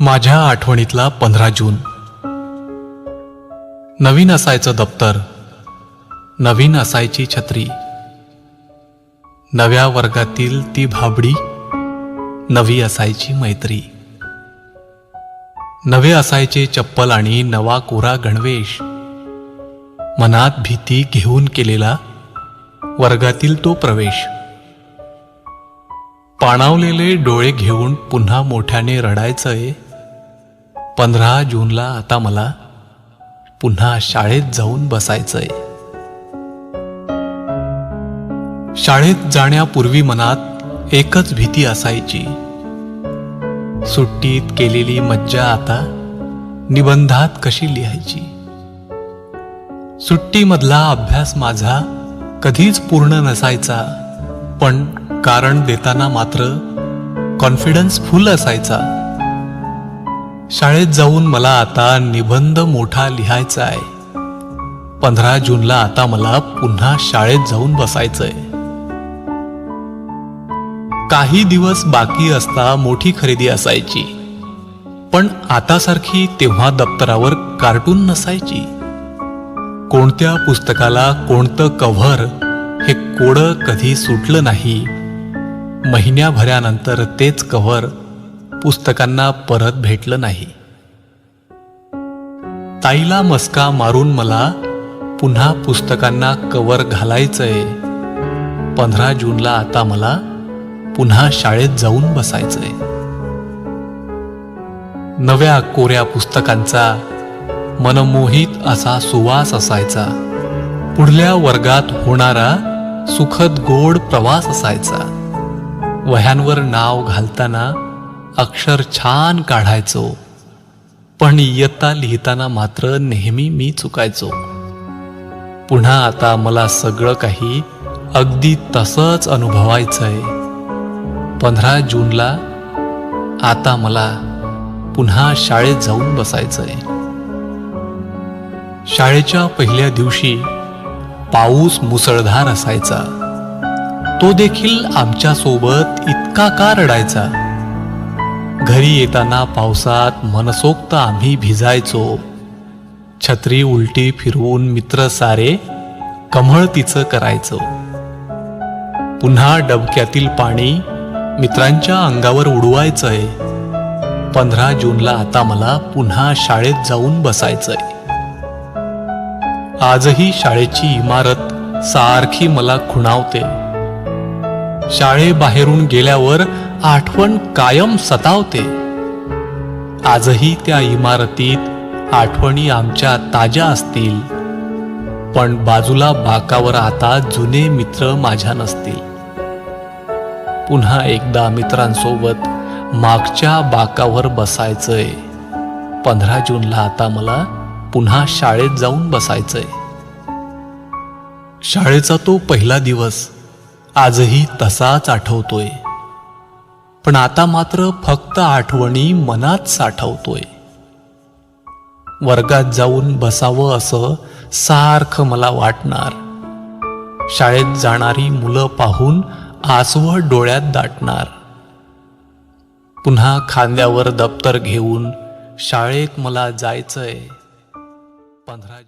माझ्या आठवणीतला पंधरा जून. नवीन असायचं दप्तर. नवीन असायची छत्री. नव्या वर्गातील ती भाबडी. नवी असायची मैत्री. नवे असायचे चप्पल आणि नवा कोरा गणवेश. मनात भीती घेऊन केलेला वर्गातील तो प्रवेश. पाणावलेले डोळे घेऊन पुन्हा मोठ्याने रडायचंय. पंधरा जूनला आता मला पुन्हा शाळेत जाऊन बसायचंय. शाळेत जाण्यापूर्वी मनात एकच भीती असायची. सुट्टीत केलेली मज्जा आता निबंधात कशी लिहायची? सुट्टीमधला अभ्यास माझा कधीच पूर्ण नसायचा पण कारण देताना मात्र कॉन्फिडन्स फुल असायचा. शाळेत जाऊन मला आता निबंध मोठा लिहायचा आहे. पंधरा जूनला आता मला पुन्हा शाळेत जाऊन बसायचंय. काही दिवस बाकी असता मोठी खरेदी असायची. पण आतासारखी तेव्हा दप्तरावर कार्टून नसायची. कोणत्या पुस्तकाला कोणतं कव्हर हे कोडं कधी सुटलं नाही. महिन्याभरानंतर तेच कव्हर पुस्तकांना परत भेटलं नाही. ताईला मस्का मारून मला पुन्हा पुस्तकांना कवर घालायचंय. पंधरा जूनला आता मला पुन्हा शाळेत जाऊन बसायचंय. नव्या कोऱ्या पुस्तकांचा मनमोहित असा सुवास असायचा. पुढल्या वर्गात होणारा सुखद गोड प्रवास असायचा. वह्यांवर नाव घालताना अक्षर छान काढायचो. पण इयत्ता लिहिताना मात्र नेहमी मी चुकायचो. पुन्हा आता मला सगळं काही अगदी तसंच अनुभवायचंय. पंधरा जूनला आता मला पुन्हा शाळेत जाऊन बसायचंय. शाळेच्या पहिल्या दिवशी पाऊस मुसळधार असायचा. तो देखील आमच्यासोबत इतका का रडायचा? घरी येताना पावसात मनसोक्त आम्ही भिजायचो. छत्री उलटी फिरवून मित्र सारे कमळ तिचं करायचो. पुन्हा डबक्यातील पाणी मित्रांच्या अंगावर उडवायचंय. पंधरा जूनला आता मला पुन्हा शाळेत जाऊन बसायचंय. आजही शाळेची इमारत सारखी मला खुणावते. शाळेबाहेरून गेल्यावर आठवण कायम सतावते. आजही त्या इमारतीत आठवणी आमच्या ताज्या असतील. पण बाजूला बाकावर आता जुने मित्र माझ्या नसतील. पुन्हा एकदा मित्रांसोबत मागच्या बाकावर बसायचंय. पंधरा जूनला आता मला पुन्हा शाळेत जाऊन बसायचंय. शाळेचा तो पहिला दिवस आजही तसाच आठवतोय. पण आता मात्र फक्त आठवणी मनात साठवतोय. वर्गात जाऊन बसावं असं सारखं मला वाटणार. शाळेत जाणारी मुलं पाहून आसव डोळ्यात दाटणार. पुन्हा खांद्यावर दप्तर घेऊन शाळेत मला जायचंय. पंधरा